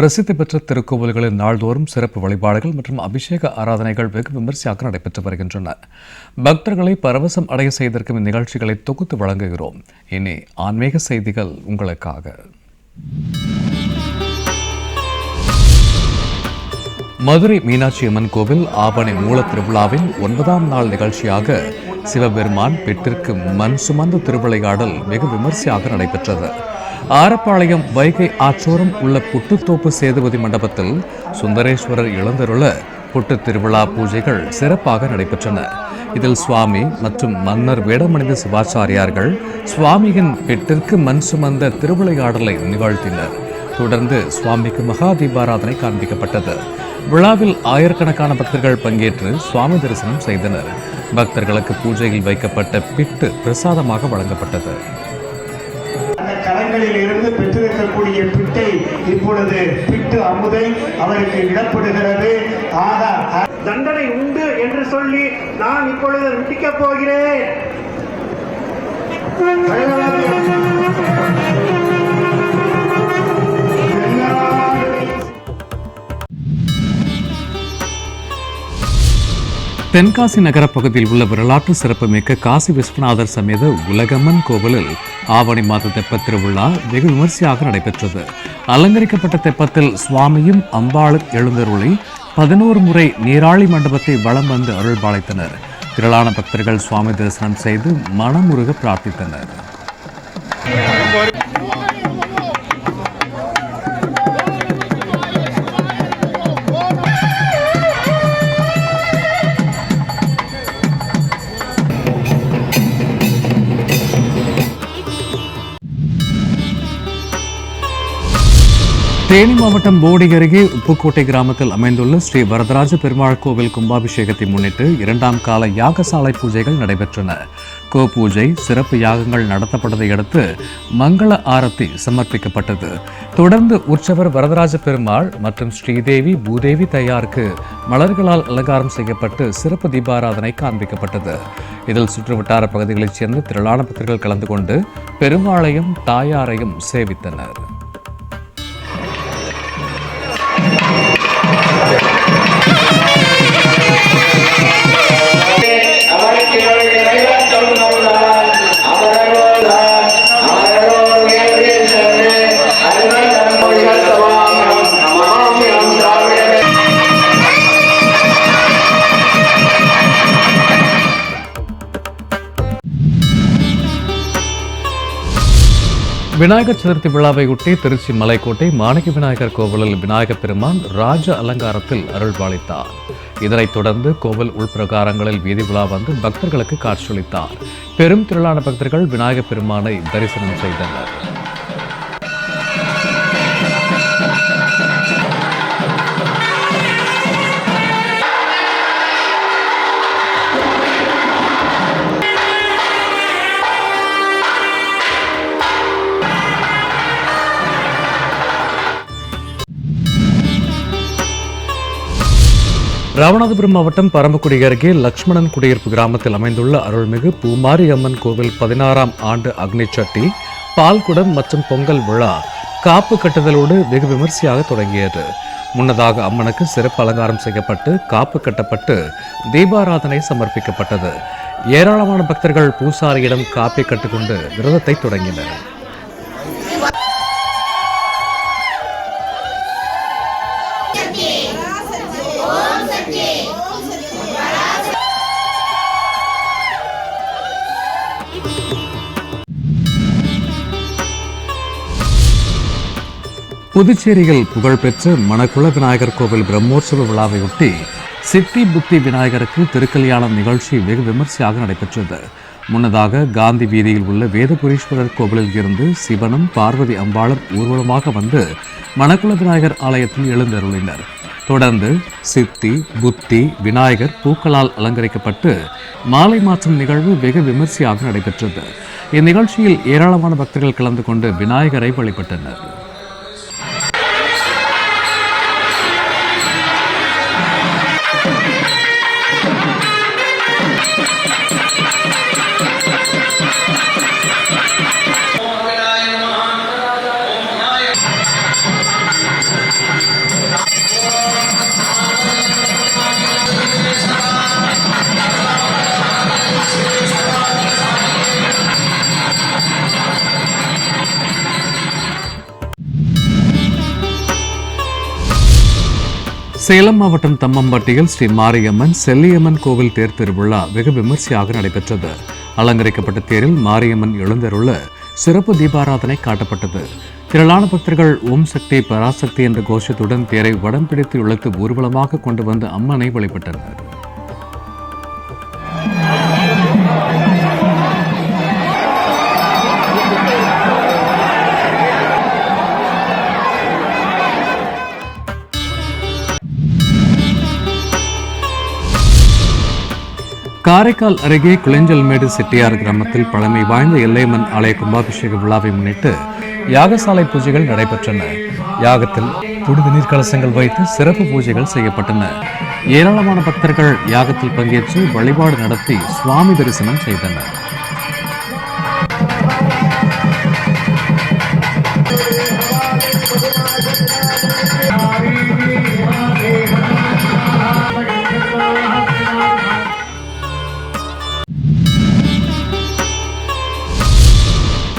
பிரசித்தி பெற்ற திருக்கோவில்களில் நாள்தோறும் சிறப்பு வழிபாடுகள் மற்றும் அபிஷேக ஆராதனைகள் வெகு விமர்சையாக நடைபெற்று வருகின்றன. பக்தர்களை பரவசம் அடைய செய்திருக்கும் இந்நிகழ்ச்சிகளை தொகுத்து வழங்குகிறோம். இனி ஆன்மீக செய்திகள் உங்களுக்காக. மதுரை மீனாட்சி அம்மன் கோவில் ஆவணி மூல திருவிழாவின் ஒன்பதாம் நாள் நிகழ்ச்சியாக சிவபெருமான் பெட்டிற்கு மண் சுமந்த திருவிளையாடல் வெகு விமர்சையாக நடைபெற்றது. ஆரப்பாளையம் வைகை ஆற்றோரம் உள்ள புட்டுத்தோப்பு சேதுபதி மண்டபத்தில் சுந்தரேஸ்வரர் இழந்தருள புட்டு திருவிழா பூஜைகள் சிறப்பாக நடைபெற்றன. இதில் சுவாமி மற்றும் மன்னர் வேடமணிந்த சிவாச்சாரியார்கள் சுவாமியின் பெட்டிற்கு மண் சுமந்த திருவிளையாடலை நிகழ்த்தினர். தொடர்ந்து சுவாமிக்கு மகா தீபாராதனை காண்பிக்கப்பட்டது. விழாவில் ஆயிரக்கணக்கான பக்தர்கள் பங்கேற்று சுவாமி தரிசனம் செய்தனர். பக்தர்களுக்கு பூஜையில் வைக்கப்பட்ட பிட்டு பிரசாதமாக வழங்கப்பட்டது. அவர்களில் இருந்து பெற்றிருக்கக்கூடிய பிட்டை இப்பொழுது பிட்டு அமுதை அவருக்கு இடப்படுகிறது. ஆக தண்டனை உண்டு என்று சொல்லி நான் இப்பொழுது முடிக்கப் போகிறேன். தென்காசி நகர பகுதியில் உள்ள வரலாற்று சிறப்புமிக்க காசி விஸ்வநாதர் சமேத உலகம்மன் கோவிலில் ஆவணி மாத தெப்பத் திருவிழா வெகு விமர்சையாக நடைபெற்றது. அலங்கரிக்கப்பட்ட தெப்பத்தில் சுவாமியும் அம்பாளும் எழுந்தருளி பதினோரு முறை நீராளி மண்டபத்தை வலம் வந்து அருள்பாளைத்தனர் திரளான பக்தர்கள் சுவாமி தரிசனம் செய்து மனமுருக பிரார்த்தித்தனர். தேனி மாவட்டம் போடி அருகே உப்புக்கோட்டை கிராமத்தில் அமைந்துள்ள ஸ்ரீ வரதராஜ பெருமாள் கோவில் கும்பாபிஷேகத்தை முன்னிட்டு இரண்டாம் கால யாகசாலை பூஜைகள் நடைபெற்றன. கோ பூஜை சிறப்பு யாகங்கள் நடத்தப்பட்டதை அடுத்து மங்கள ஆரத்தி சமர்ப்பிக்கப்பட்டது. தொடர்ந்து உற்சவர் வரதராஜ பெருமாள் மற்றும் ஸ்ரீதேவி பூதேவி தயாருக்கு மலர்களால் அலங்காரம் செய்யப்பட்டு சிறப்பு தீபாராதனை காண்பிக்கப்பட்டது. இதில் சுற்றுவட்டார பகுதிகளைச் சேர்ந்த திரளான பக்தர்கள் கலந்து கொண்டு பெருமாளையும் தாயாரையும் சேவித்தனர். விநாயகர் சதுர்த்தி விழாவையொட்டி திருச்சி மலைக்கோட்டை மாணிக்க விநாயகர் கோவிலில் விநாயகப் பெருமான் ராஜ அலங்காரத்தில் அருள்பாளித்தார் இதனைத் தொடர்ந்து கோவில் உள்பிரகாரங்களில் வீதி விழா வந்து பக்தர்களுக்கு காட்சியளித்தார். பெரும் திரளான பக்தர்கள் விநாயகப் பெருமானை தரிசனம் செய்தனர். ராமநாதபுரம் மாவட்டம் பரமக்குடி அருகே லக்ஷ்மணன் குடியிருப்பு கிராமத்தில் அமைந்துள்ள அருள்மிகு பூமாரி அம்மன் கோவில் பதினாறாம் ஆண்டு அக்னிச்சட்டி பால்குடம் மற்றும் பொங்கல் விழா காப்பு கட்டுதலோடு வெகு விமர்சையாக தொடங்கியது. முன்னதாக அம்மனுக்கு சிறப்பு அலங்காரம் செய்யப்பட்டு காப்பு கட்டப்பட்டு தீபாராதனை சமர்ப்பிக்கப்பட்டது. ஏராளமான பக்தர்கள் பூசாரியிடம் காப்பை கட்டுக்கொண்டு விரதத்தை தொடங்கினர். புதுச்சேரியில் புகழ்பெற்ற மணக்குள விநாயகர் கோவில் பிரம்மோற்சவ விழாவையொட்டி சித்தி புத்தி விநாயகருக்கு திருக்கல்யாணம் நிகழ்ச்சி வெகு விமர்சையாக நடைபெற்றது. முன்னதாக காந்தி வீதியில் உள்ள வேதபுரீஸ்வரர் கோவிலில் இருந்து சிவனும் பார்வதி அம்பாளும் ஊர்வலமாக வந்து மணக்குள விநாயகர் ஆலயத்தில் எழுந்தருளினர். தொடர்ந்து சித்தி புத்தி விநாயகர் பூக்களால் அலங்கரிக்கப்பட்டு மாலை மாற்றும் நிகழ்வு வெகு விமர்சையாக நடைபெற்றது. இந்நிகழ்ச்சியில் ஏராளமான பக்தர்கள் கலந்து கொண்டு விநாயகரை வழிபட்டனர். சேலம் மாவட்டம் தம்மம்பட்டியில் ஸ்ரீ மாரியம்மன் செல்லியம்மன் கோவில் தேர் திருவிழா வெகு விமர்சையாக நடைபெற்றது. அலங்கரிக்கப்பட்ட தேரில் மாரியம்மன் எழுந்தருள சிறப்பு தீபாராதனை காட்டப்பட்டது. திரளான பக்தர்கள் ஓம் சக்தி பராசக்தி என்ற கோஷத்துடன் தேரை வடம் பிடித்து இழுத்து ஊர்வலமாக கொண்டு வந்து அம்மனை வழிபட்டனர். காரைக்கால் அருகே குளஞ்சல்மேடு செட்டியார் கிராமத்தில் பழமை வாய்ந்த எல்லையம்மன் ஆலய கும்பாபிஷேக விழாவை முன்னிட்டு யாகசாலை பூஜைகள் நடைபெற்றன. யாகத்தில் புனித நீர் கலசங்கள் வைத்து சிறப்பு பூஜைகள் செய்யப்பட்டன. ஏராளமான பக்தர்கள் யாகத்தில் பங்கேற்று வழிபாடு நடத்தி சுவாமி தரிசனம் செய்தனர்.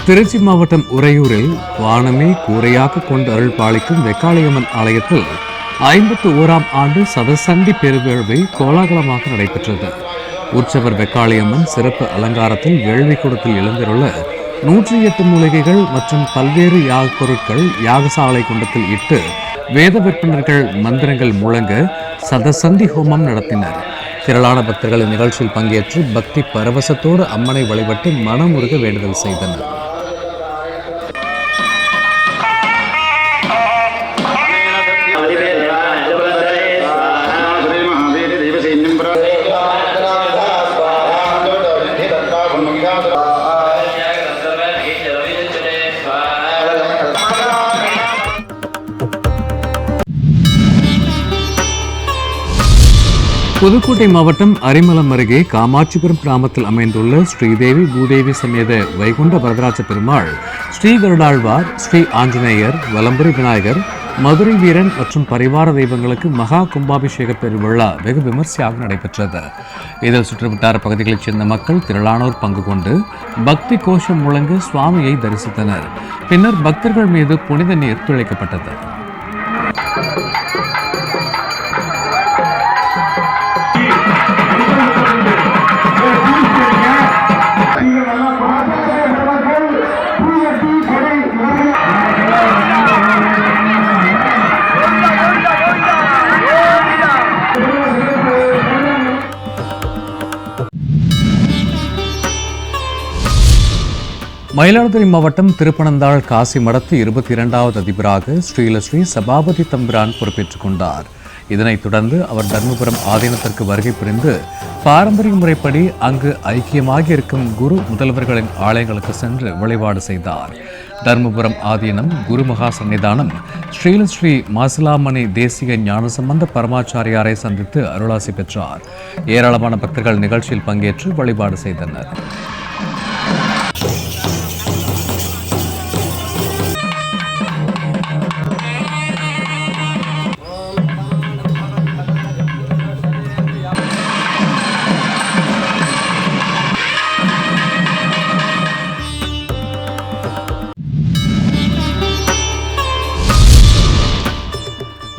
திருச்சி மாவட்டம் உறையூரில் வானமே கூரையாக கொண்டு அருள் பாலிக்கும் வெக்காளியம்மன் ஆலயத்தில் ஐம்பத்து ஓராம் ஆண்டு சதசண்டி பெருவேள்வி கோலாகலமாக நடைபெற்றது. உற்சவர் வெக்காளியம்மன் சிறப்பு அலங்காரத்தில் வேள்வி கூடத்தில் எழுந்திருள்ள நூற்றி எட்டு மூலிகைகள் மற்றும் பல்வேறு யாக பொருட்கள் யாகசாலை குண்டத்தில் இட்டு வேத விற்பனர்கள் மந்திரங்கள் முழங்க சதசந்தி ஹோமம் நடத்தினர். திரளான பக்தர்கள் இந்நிகழ்ச்சியில் பங்கேற்று பக்தி பரவசத்தோடு அம்மனை வழிபட்டு மனமுருக வேண்டுதல் செய்தனர். புதுக்கோட்டை மாவட்டம் அரிமலம் அருகே காமாட்சிபுரம் கிராமத்தில் அமைந்துள்ள ஸ்ரீதேவி பூதேவி சமேத வைகுண்ட வரதராஜ பெருமாள் ஸ்ரீ கருடாழ்வார் ஸ்ரீ ஆஞ்சநேயர் வலம்புரி விநாயகர் மதுரை வீரன் மற்றும் பரிவார தெய்வங்களுக்கு மகா கும்பாபிஷேக பெருவிழா வெகு விமர்சையாக நடைபெற்றது. இதில் சுற்றுவட்டார பகுதிகளைச் சேர்ந்த மக்கள் திரளானோர் பங்கு கொண்டு பக்தி கோஷம் முழங்க சுவாமியை தரிசித்தனர். பின்னர் பக்தர்கள் மீது புனித நீர் துளைக்கப்பட்டது. மயிலாடுதுறை மாவட்டம் திருப்பனந்தாள் காசி மடத்து இருபத்தி இரண்டாவது அதிபராக ஸ்ரீலஸ்ரீ சபாபதி தம்பிரான் பொறுப்பேற்றுக் கொண்டார். இதனைத் தொடர்ந்து அவர் தர்மபுரம் ஆதீனத்திற்கு வருகை புரிந்து பாரம்பரிய முறைப்படி அங்கு ஐக்கியமாக இருக்கும் குரு முதல்வர்களின் ஆலயங்களுக்கு சென்று வழிபாடு செய்தார். தர்மபுரம் ஆதீனம் குருமகா சன்னிதானம் ஸ்ரீலஸ்ரீ மாசிலாமணி தேசிய ஞானசம்பந்த பரமாச்சாரியாரை சந்தித்து அருளாசி பெற்றார். ஏராளமான பக்தர்கள் நிகழ்ச்சியில் பங்கேற்று வழிபாடு செய்தனர்.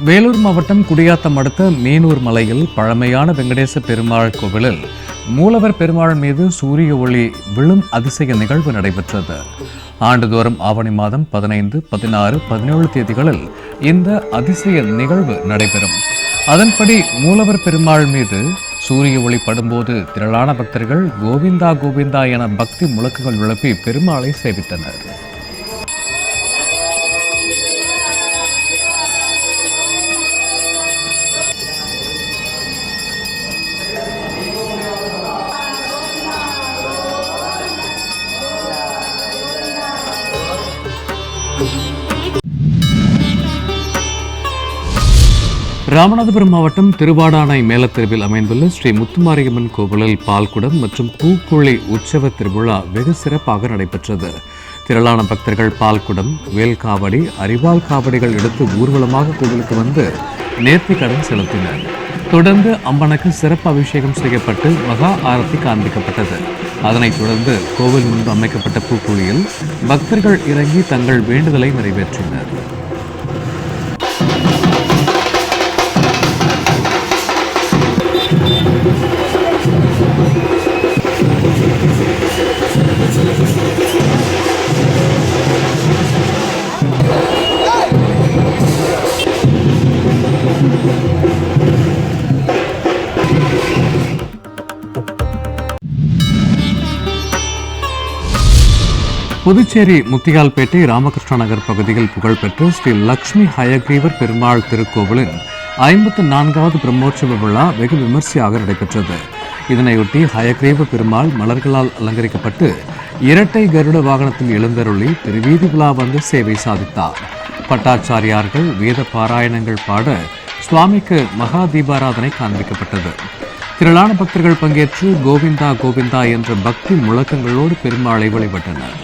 வேலூர் மாவட்டம் குடியாத்தம் அடுத்த மீனூர் மலையில் பழமையான வெங்கடேச பெருமாள் கோவிலில் மூலவர் பெருமாள் மீது சூரிய ஒளி விழும் அதிசய நிகழ்வு நடைபெற்றது. ஆண்டுதோறும் ஆவணி மாதம் பதினைந்து பதினாறு பதினேழு தேதிகளில் இந்த அதிசய நிகழ்வு நடைபெறும். அதன்படி மூலவர் பெருமாள் மீது சூரிய ஒளி படும்போது திரளான பக்தர்கள் கோவிந்தா கோவிந்தா என பக்தி முழக்குகள் விளப்பி பெருமாளை சேவித்தனர். ராமநாதபுரம் மாவட்டம் திருவாடானை மேலத்தெருவில் அமைந்துள்ள ஸ்ரீ முத்துமாரியம்மன் கோவிலில் பால்குடம் மற்றும் பூக்குழி உற்சவ திருவிழா வெகு சிறப்பாக நடைபெற்றது. திரளான பக்தர்கள் பால்குடம் வேல்காவடி அரிவாள் காவடிகள் எடுத்து ஊர்வலமாக கோவிலுக்கு வந்து நேர்த்தி கடன் செலுத்தினர். தொடர்ந்து அம்மனுக்கு சிறப்பு அபிஷேகம் செய்யப்பட்டு மகா ஆரத்தி காண்பிக்கப்பட்டது அதனைத் தொடர்ந்து கோவில் முன்பு அமைக்கப்பட்ட பூக்குழியில் பக்தர்கள் இறங்கி தங்கள் வேண்டுதலை நிறைவேற்றினர். புதுச்சேரி முத்தியால்பேட்டை ராமகிருஷ்ண நகர் பகுதியில் புகழ்பெற்ற ஸ்ரீ லக்ஷ்மி ஹயக்ரீவர் பெருமாள் திருக்கோவிலின் ஐம்பத்து நான்காவது பிரம்மோற்சவ விழா வெகு விமர்சையாக நடைபெற்றது. இதனையொட்டி ஹயக்ரீவ பெருமாள் மலர்களால் அலங்கரிக்கப்பட்டு இரட்டை கருட வாகனத்தில் எழுந்தருளி திருவீதி விழா வந்து சேவை சாதித்தார். பட்டாச்சாரியார்கள் வேத பாராயணங்கள் பாட சுவாமிக்கு மகா தீபாராதனை காண்பிக்கப்பட்டது. திரளான பக்தர்கள் பங்கேற்று கோவிந்தா கோவிந்தா என்ற பக்தி முழக்கங்களோடு பெருமாளை வழிபட்டனர்.